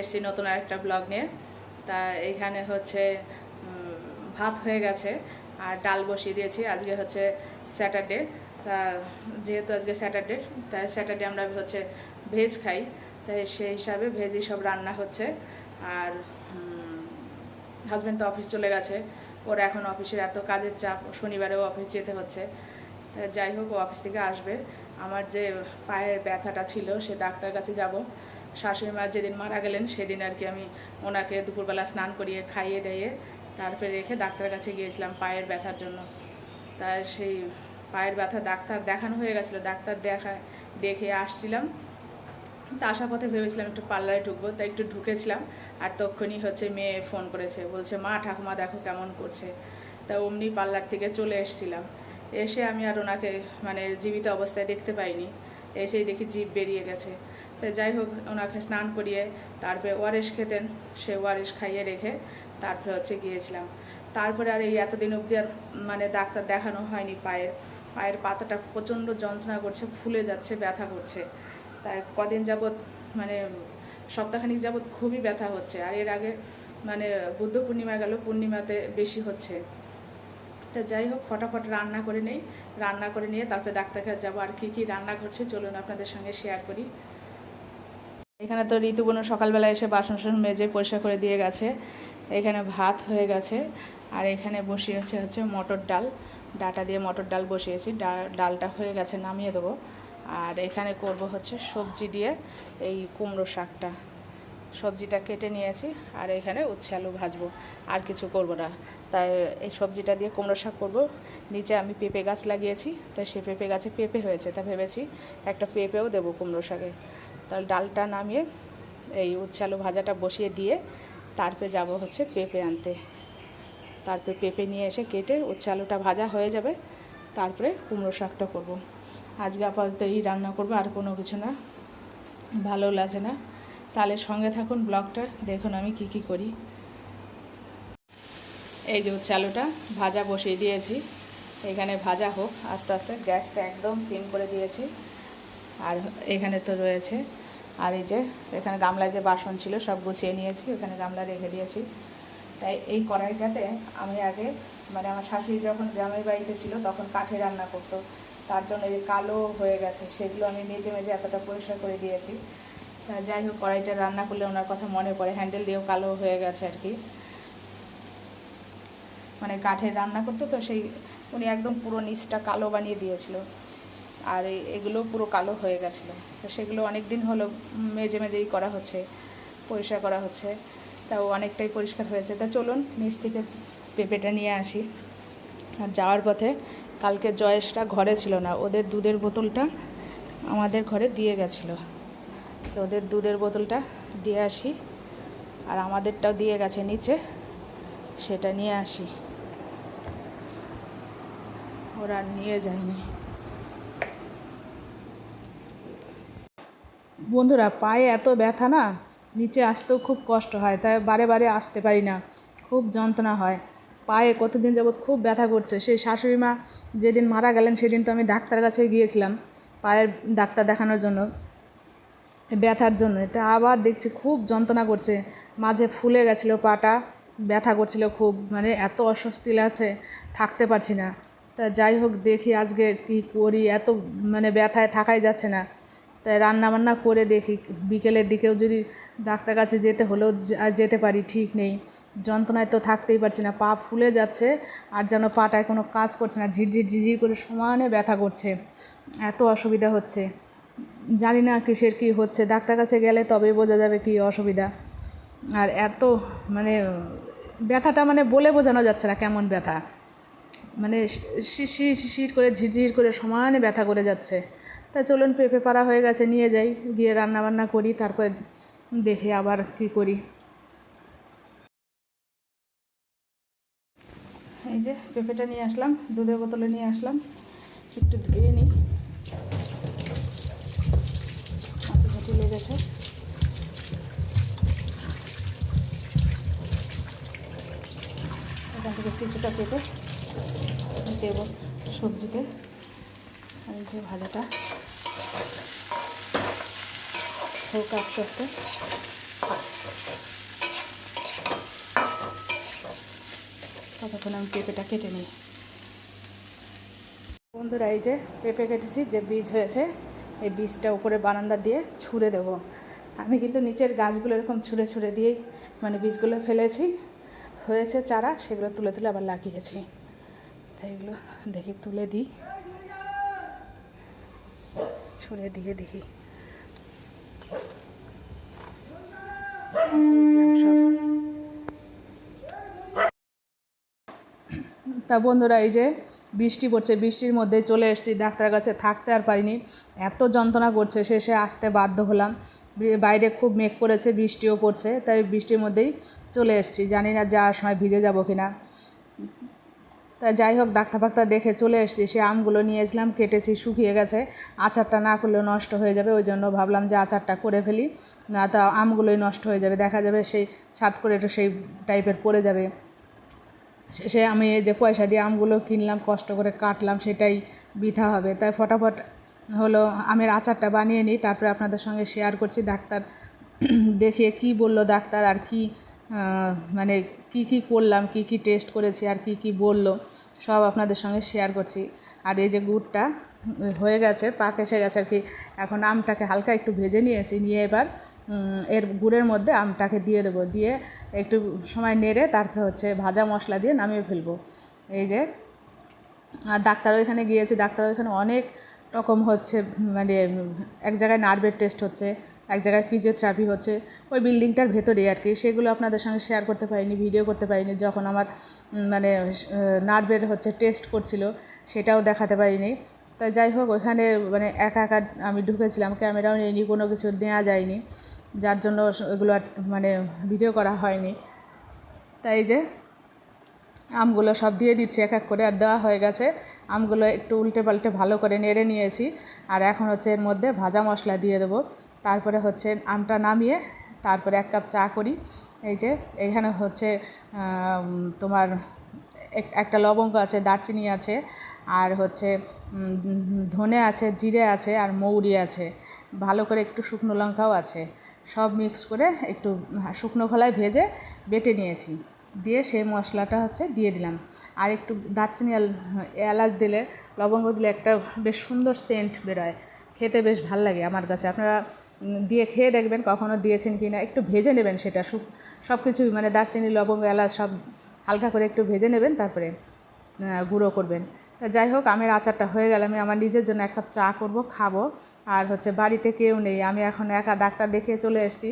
এসেছি নতুন আরেকটা ব্লগ নিয়ে। তা এখানে হচ্ছে ভাত হয়ে গেছে আর ডাল বসিয়ে দিয়েছি। আজকে হচ্ছে স্যাটারডে তা যেহেতু আজকে স্যাটারডে তাই স্যাটারডে আমরা হচ্ছে ভেজ খাই। তাই সেই হিসাবে ভেজই সব রান্না হচ্ছে। আর হাজব্যান্ড তো অফিস চলে গেছে। ওর এখন অফিসের এত কাজের চাপ, শনিবারেও অফিস যেতে হচ্ছে। যাই হোক, ও অফিস থেকে আসবে। আমার যে পায়ের ব্যথাটা ছিল, সে ডাক্তার কাছে যাব। শাশুড়ি মা যেদিন মারা গেলেন, সেদিন আর কি আমি ওনাকে দুপুরবেলা স্নান করিয়ে খাইয়ে দিয়ে তারপরে রেখে ডাক্তারের কাছে গিয়েছিলাম পায়ের ব্যথার জন্য। তার সেই পায়ের ব্যথা ডাক্তার দেখানো হয়ে গেছিল, ডাক্তার দেখা, দেখে আসছিলাম। তা আসার পথে ভেবেছিলাম একটু পার্লারে ঢুকবো, তাই একটু ঢুকেছিলাম। আর তখনই হচ্ছে মেয়ে ফোন করেছে, বলছে, মা, ঠাকুমা, দেখো কেমন করছে। তা অমনি পার্লার থেকে চলে এসেছিলাম। এসে আমি আর ওনাকে মানে জীবিত অবস্থায় দেখতে পাইনি। এসেই দেখি জীব বেরিয়ে গেছে। তো যাই হোক, ওনাকে স্নান করিয়ে তারপরে ওয়ারেস খেতেন। সে ওয়ারেস খাইয়ে রেখে তারপরে হচ্ছে গিয়েছিলাম। তারপরে আর এই এতদিন অবধি আর মানে ডাক্তার দেখানো হয়নি পায়ের। পায়ের পাতাটা প্রচণ্ড যন্ত্রণা করছে, ফুলে যাচ্ছে, ব্যথা করছে। তাই কদিন যাবৎ মানে সপ্তাহখানিক যাবৎ খুবই ব্যথা হচ্ছে। আর এর আগে মানে বুদ্ধ পূর্ণিমা গেল, পূর্ণিমাতে বেশি হচ্ছে। তা যাই হোক, ফটাফট রান্না করে নেই। রান্না করে নিয়ে তারপরে ডাক্তার কাছে যাব। আর কি কি রান্না করছে চলুন আপনাদের সঙ্গে শেয়ার করি। এখানে তো ঋতুবনু সকালবেলা এসে বাসন টাসন মেজে পরিষ্কার করে দিয়ে গেছে। এখানে ভাত হয়ে গেছে। আর এখানে বসিয়েছে হচ্ছে মটর ডাল। ডাটা দিয়ে মটর ডাল বসিয়েছি। ডালটা হয়ে গেছে, নামিয়ে দেবো। আর এখানে করব হচ্ছে সবজি দিয়ে এই কুমড়ো শাকটা। সবজিটা কেটে নিয়েছি আর এখানে উচ্ছে আলু ভাজবো। আর কিছু করব না। তাই এই সবজিটা দিয়ে কুমড়ো শাক করব। নিচে আমি পেঁপে গাছ লাগিয়েছি। তাই সে পেঁপে গাছে পেঁপে হয়েছে। তা ভেবেছি একটা পেঁপেও দেবো কুমড়ো শাকে। তাহলে ডালটা নামিয়ে এই উচ্ছে আলু ভাজাটা বসিয়ে দিয়ে তারপরে যাব হচ্ছে পেঁপে আনতে। তারপরে পেঁপে নিয়ে এসে কেটে উচ্ছে আলুটা ভাজা হয়ে যাবে, তারপরে কুমড়ো শাকটা করব। আজকে আপাতত এই রান্না করব, আর কোনো কিছু না। ভালো লাগে না। তাহলে সঙ্গে থাকুন ব্লগটা, দেখুন আমি কি কি করি। এই যে হচ্ছে আলুটা ভাজা বসিয়ে দিয়েছি। এখানে ভাজা হোক, আস্তে আস্তে গ্যাসটা একদম সিম করে দিয়েছি। আর এখানে তো রয়েছে। আর এই যে, এখানে গামলায় যে বাসন ছিল, সব গুছিয়ে নিয়েছি, ওখানে গামলা রেখে দিয়েছি। তাই এই কড়াইটাতে আমি আগে মানে আমার শাশুড়ি যখন গ্রামের বাড়িতে ছিল, তখন কাঠে রান্না করতো। তার জন্য এই কালো হয়ে গেছে, সেগুলো আমি মেজে মেজে এতটা পরিষ্কার করে দিয়েছি। তা যাই হোক, কড়াইটা রান্না করলে ওনার কথা মনে পড়ে, হ্যান্ডেল দিয়েও কালো হয়ে গেছে আর কি। মানে কাঠের রান্না করতো তো, সেই উনি একদম পুরো নিচটা কালো বানিয়ে দিয়েছিল। আর এগুলো পুরো কালো হয়ে গেছিল। তো সেগুলো অনেক দিন হলো মেজে মেজেই করা হচ্ছে, পরিষ্কার করা হচ্ছে। তাও অনেকটাই পরিষ্কার হয়েছে। তা চলুন নিচ থেকে পেঁপেটা নিয়ে আসি। আর যাওয়ার পথে কালকে জয়েশটা ঘরে ছিল না, ওদের দুধের বোতলটা আমাদের ঘরে দিয়ে গেছিল। তো ওদের দুধের বোতলটা দিয়ে আসি, আর আমাদেরটাও দিয়ে গেছে নিচে, সেটা নিয়ে আসি। ওরা নিয়ে যায়নি। বন্ধুরা, পায়ে এত ব্যথা না? নিচে আসতেও খুব কষ্ট হয়, তাই বারে বারে আসতে পারি না। খুব যন্ত্রণা হয়। পায়ে কতদিন যাবৎ খুব ব্যথা করছে। সেই শাশুড়ি মা যেদিন মারা গেলেন, সেদিন তো আমি ডাক্তার কাছে গিয়েছিলাম, পায়ের ডাক্তার দেখানোর জন্য, ব্যথার জন্য। তা আবার দেখছি খুব যন্ত্রণা করছে। মাঝে ফুলে গেছিল পাটা, ব্যথা করছিল খুব মানে এত অস্বস্তি লাগছে, থাকতে পারছি না। তা যাই হোক, দেখি আজকে কি করি, এত মানে ব্যথায় থাকাই যাচ্ছে না। তাই রান্না বান্না করে দেখি বিকেলের দিকেও যদি ডাক্তার কাছে যেতে হলেও আর যেতে পারি ঠিক নেই যন্ত্রণায় তো থাকতেই পারছি না পা ফুলে যাচ্ছে আর যেন পাটায় কোনো কাজ করছে না ঝিরঝির ঝিরঝির করে সমানে ব্যথা করছে এত অসুবিধা হচ্ছে জানি না কিসের কী হচ্ছে ডাক্তার কাছে গেলে তবেই বোঝা যাবে কী অসুবিধা আর এত মানে ব্যথাটা মানে বলে বোঝানো যাচ্ছে না কেমন ব্যথা মানে শিশির শিশির করে ঝিরঝির করে সমানে ব্যথা করে যাচ্ছে তা চলুন পেঁপে পাড়া হয়ে গেছে, নিয়ে যাই গিয়ে রান্না বান্না করি, তারপর দেখে আবার কি করি। এই যে পেঁপেটা নিয়ে আসলাম, দুধের বোতলে নিয়ে আসলাম, একটু ধুয়ে নিই। মাটি লেগেছে এখান থেকে কিছুটা কেটে দেবো সবজিতে। এই যে ভাজাটা হোক আস্তে আস্তে। ততক্ষণ আমি পেঁপেটা কেটে নিই। বন্ধুরা, এই যে পেঁপে কেটেছি, যে বীজ হয়েছে, এই বীজটা উপরে বারান্দা দিয়ে ছুঁড়ে দেব। আমি কিন্তু নিচের গাছগুলো এরকম ছুঁড়ে ছুঁড়ে দিয়েই মানে বীজগুলো ফেলেছি। হয়েছে চারা, সেগুলো তুলে তুলে আবার লাগিয়েছি। তাই এগুলো দেখি, তুলে দিই। ছুঁড়ে দিয়ে দেখি। তা বন্ধুরা, এই যে বৃষ্টি পড়ছে, বৃষ্টির মধ্যে চলে এসেছি ডাক্তার কাছে থাকতে আর পারিনি। এত যন্ত্রণা করছে, শেষে আসতে বাধ্য হলাম। বাইরে খুব মেঘ করেছে, বৃষ্টিও পড়ছে, তাই বৃষ্টির মধ্যেই চলে এসেছি। জানি না যাওয়ার সময় ভিজে যাব কিনা। তা যাই হোক ডাক্তার ফাক্তার দেখে চলে এসেছি। সে আমগুলো নিয়েছিলাম কেটেছি, শুকিয়ে গেছে। আচারটা না করলে নষ্ট হয়ে যাবে, ওই জন্য ভাবলাম যে আচারটা করে ফেলি। না, তা আমগুলোই নষ্ট হয়ে যাবে। দেখা যাবে সেই ছাদ করে একটু সেই টাইপের পড়ে যাবে। শেষে আমি যে পয়সা দিয়ে আমগুলো কিনলাম, কষ্ট করে কাটলাম, সেটাই বৃথা হবে। তাই ফটাফট হলো আমের আচারটা বানিয়ে নিই। তারপরে আপনাদের সঙ্গে শেয়ার করছি। ডাক্তার দেখিয়ে কি বলল, ডাক্তার আর কি মানে কি কি করলাম, কি কি টেস্ট করেছি আর কি কি বলল, সব আপনাদের সঙ্গে শেয়ার করছি। আর এই যে গুড়টা হয়ে গেছে, পাক এসে গেছে আর কি। এখন আমটাকে হালকা একটু ভেজে নিয়েছি, নিয়ে এবার এর গুড়ের মধ্যে আমটাকে দিয়ে দেবো। দিয়ে একটু সময় নেড়ে তারপরে হচ্ছে ভাজা মশলা দিয়ে নামিয়ে ফেলব। এই যে, আর ডাক্তার ওইখানে গিয়েছি ডাক্তার ওইখানে অনেক রকম হচ্ছে মানে এক জায়গায় নার্ভের টেস্ট হচ্ছে এক জায়গায় ফিজিওথেরাপি হচ্ছে, ওই বিল্ডিংটার ভেতরেই আর কি। সেগুলো আপনাদের সঙ্গে শেয়ার করতে পারিনি ভিডিও করতে পারিনি, যখন আমার মানে নার্ভের হচ্ছে টেস্ট করছিল, সেটাও দেখাতে পারিনি। তাই যাই হোক, ওইখানে মানে একা একা আমি ঢুকেছিলাম ক্যামেরাও নিইনি, কোনো কিছু নেওয়া যায়নি। যার জন্য এগুলো মানে ভিডিও করা হয়নি। তাই যে আমগুলো সব দিয়ে দিচ্ছি, এক এক করে, আর দেওয়া হয়ে গেছে। আমগুলো একটু উল্টে পাল্টে ভালো করে নেড়ে নিয়েছি। আর এখন হচ্ছে এর মধ্যে ভাজা মশলা দিয়ে দেবো। তারপরে হচ্ছে আমটা নামিয়ে তারপরে এক কাপ চা করি। এই যে, এখানে হচ্ছে তোমার এক- একটা লবঙ্গ আছে, দারচিনি আছে, আর হচ্ছে ধনে আছে, জিরে আছে, আর মৌরি আছে। ভালো করে একটু শুকনো লঙ্কাও আছে। সব মিক্স করে একটু শুকনো খোলায় ভেজে বেটে নিয়েছি। দিয়ে সেই মশলাটা হচ্ছে দিয়ে দিলাম। আর একটু দারচিনি এলাচ দিলে, লবঙ্গ দিলে একটা বেশ সুন্দর সেন্ট বেরোয়। খেতে বেশ ভালো লাগে আমার কাছে। আপনারা দিয়ে খেয়ে দেখবেন কখনো দিয়েছেন কি না একটু ভেজে নেবেন সেটা। সব কিছুই মানে দারচিনি, লবঙ্গ, এলাচ সব হালকা করে একটু ভেজে নেবেন, তারপরে গুঁড়ো করবেন। তা যাই হোক, আমের আচারটা হয়ে গেলে। আমি আমার নিজের জন্য এক কাপ চা করব, খাব। আর হচ্ছে বাড়িতে কেউ নেই। আমি এখন একা ডাক্তার দেখিয়ে চলে এসেছি।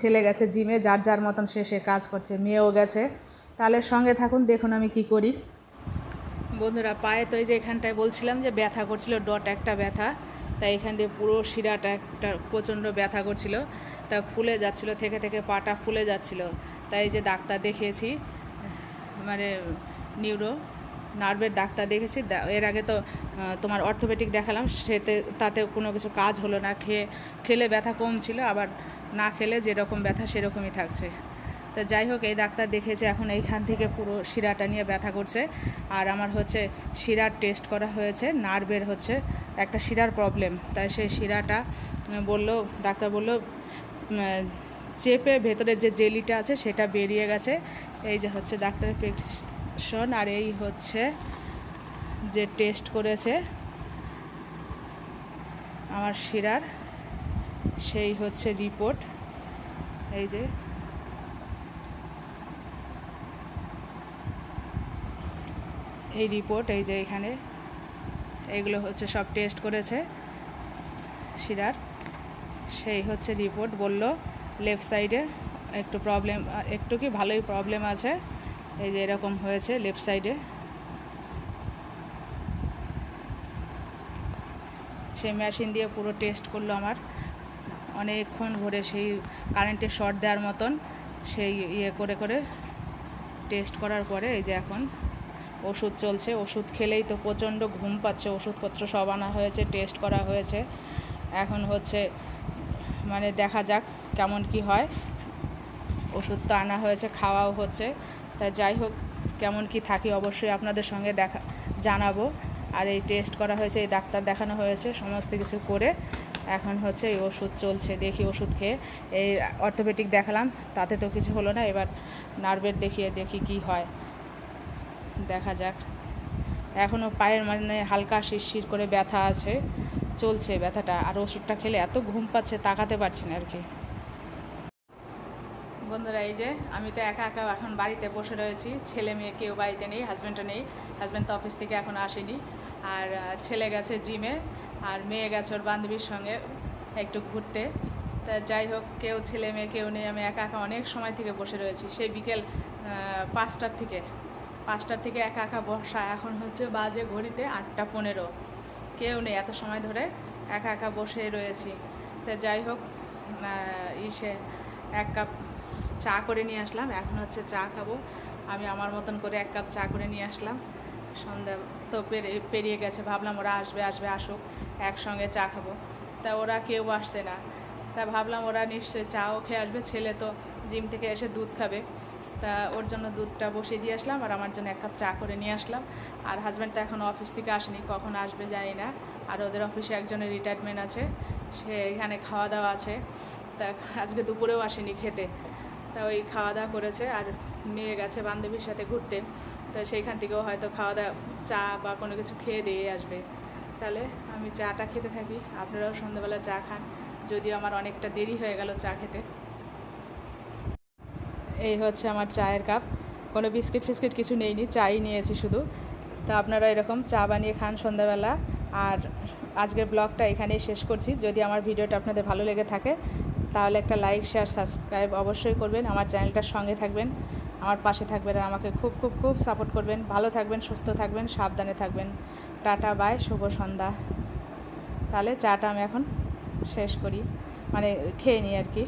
ছেলে গেছে জিমে, যার যার মতন সে সে কাজ করছে, মেয়েও গেছে। তাহলে সঙ্গে থাকুন, দেখুন আমি কি করি। বন্ধুরা, পায়ে তো এই যে এখানটায় বলছিলাম যে ব্যথা করছিল, ডট একটা ব্যথা। তাই এখান দিয়ে পুরো শিরাটা একটা প্রচণ্ড ব্যথা করছিল। তা ফুলে যাচ্ছিল, থেকে থেকে পাটা ফুলে যাচ্ছিল। তাই যে ডাক্তার দেখিয়েছি মানে নিউরো। নার্ভের ডাক্তার দেখেছি এর আগে তো তোমার অর্থোপেডিক দেখালাম, সেতে তাতে কোনো কিছু কাজ হলো না, খেয়ে, খেলে ব্যথা কম ছিল, আবার না খেলে যেরকম ব্যথা সেরকমই থাকছে। তা যাই হোক, এই ডাক্তার দেখেছে এখন এইখান থেকে পুরো শিরাটা নিয়ে ব্যথা করছে। আর আমার হচ্ছে শিরার টেস্ট করা হয়েছে, নার্ভের হচ্ছে একটা শিরার প্রবলেম তাই সেই শিরাটা বলল, ডাক্তার বলল চেপে ভেতরের যে জেলিটা আছে, সেটা বেরিয়ে গেছে। এই যে হচ্ছে ডাক্তারের প্রেসক্রিপশন আর এই হচ্ছে যে টেস্ট করেছে আমার শিরার, সেই হচ্ছে রিপোর্ট। এই যে। এই রিপোর্ট, এই যে এখানে। এগুলো হচ্ছে সব টেস্ট করেছে শিরার। সেই হচ্ছে রিপোর্ট বলল লেফট সাইডে একটু প্রবলেম, একটু কি ভালোই প্রবলেম আছে। এই যে এরকম হয়েছে লেফট সাইডে সেই মেশিন দিয়ে পুরো টেস্ট করল আমার। অনেকক্ষণ ভরে সেই কারেন্টের শর্ট দেওয়ার মতন সেই ইয়ে করে করে টেস্ট করার পরে এই যে এখন ওষুধ চলছে। ওষুধ খেলেই তো প্রচণ্ড ঘুম পাচ্ছে। ওষুধপত্র সব আনা হয়েছে টেস্ট করা হয়েছে। এখন হচ্ছে মানে দেখা যাক কেমন কি হয়। ওষুধ তো আনা হয়েছে, খাওয়াও হচ্ছে। তা যাই হোক, কেমন কি থাকি অবশ্যই আপনাদের সঙ্গে দেখা, জানাব। আর এই টেস্ট করা হয়েছে, এই ডাক্তার দেখানো হয়েছে, সমস্ত কিছু করে এখন হচ্ছে এই ওষুধ চলছে। দেখি ওষুধ খেয়ে, এই অর্থোপেডিক দেখালাম, তাতে তো কিছু হলো না, এবার নার্ভের দেখিয়ে দেখি কি হয়। দেখা যাক। এখনও পায়ের মানে হালকা শিরশির করে ব্যথা আছে, চলছে ব্যথাটা। আর ওষুধটা খেলে এত ঘুম পাচ্ছে, তাকাতে পারছি না আর কি। বন্ধুরা, এই যে আমি তো একা একা এখন বাড়িতে বসে রয়েছি। ছেলে মেয়ে কেউ বাড়িতে নেই হাজব্যান্ডও নেই। হাজব্যান্ড তো অফিস থেকে এখন আসেনি। আর ছেলে গেছে জিমে আর মেয়ে গেছে ওর বান্ধবীর সঙ্গে একটু ঘুরতে। তা যাই হোক, কেউ ছেলে মেয়ে, কেউ নেই। আমি একা একা অনেক সময় থেকে বসে রয়েছি। সেই বিকেল পাঁচটার থেকে। পাঁচটার থেকে একা একা বসা এখন হচ্ছে বাজে ঘড়িতে আটটা পনেরো। কেউ নেই এত সময় ধরে একা একা বসে রয়েছি। তা যাই হোক ইসে এক কাপ চা করে নিয়ে আসলাম। এখন হচ্ছে চা খাব। আমি আমার মতন করে এক কাপ চা করে নিয়ে আসলাম। সন্ধ্যা তো পেরিয়ে গেছে। ভাবলাম ওরা আসবে আসবে, আসুক। একসঙ্গে চা খাব। তা ওরা কেউ আসছে না। তা ভাবলাম ওরা নিশ্চয়ই চাও খেয়ে আসবে। ছেলে তো জিম থেকে এসে দুধ খাবে। তা ওর জন্য দুধটা বসিয়ে দিয়ে আসলাম আর আমার জন্য এক কাপ চা করে নিয়ে আসলাম। আর হাজব্যান্ড তো এখন অফিস থেকে আসেনি। কখন আসবে জানি না। আর ওদের অফিসে একজনের রিটায়ারমেন্ট আছে। সে এখানে খাওয়া দাওয়া আছে। তা আজকে দুপুরেও আসেনি খেতে। তা ওই খাওয়া দাওয়া করেছে আর মেয়ে গেছে বান্ধবীর সাথে ঘুরতে। তো সেইখান থেকেও হয়তো খাওয়া দাওয়া, চা বা কোনো কিছু খেয়ে দিয়ে আসবে। তাহলে আমি চাটা খেতে থাকি, আপনারাও সন্ধ্যাবেলা চা খান। যদিও আমার অনেকটা দেরি হয়ে গেল চা খেতে। এই হচ্ছে আমার চায়ের কাপ। কোনো বিস্কিট ফিস্কিট কিছু নেইনি, চাই নিয়েছি শুধু। তা আপনারা এরকম চা বানিয়ে খান সন্ধ্যাবেলা। আর আজকের ব্লগটা এখানেই শেষ করছি। যদি আমার ভিডিওটা আপনাদের ভালো লেগে থাকে তাহলে একটা লাইক শেয়ার সাবস্ক্রাইব অবশ্যই করবেন। আমার চ্যানেলটার সঙ্গে থাকবেন, আমার পাশে থাকবেন আর আমাকে খুব খুব খুব সাপোর্ট করবেন। ভালো থাকবেন, সুস্থ থাকবেন, সাবধানে থাকবেন। টাটা বাই শুভ সন্ধ্যা। তাহলে চাটা আমি এখন শেষ করি। মানে খেয়ে নিই আর কি।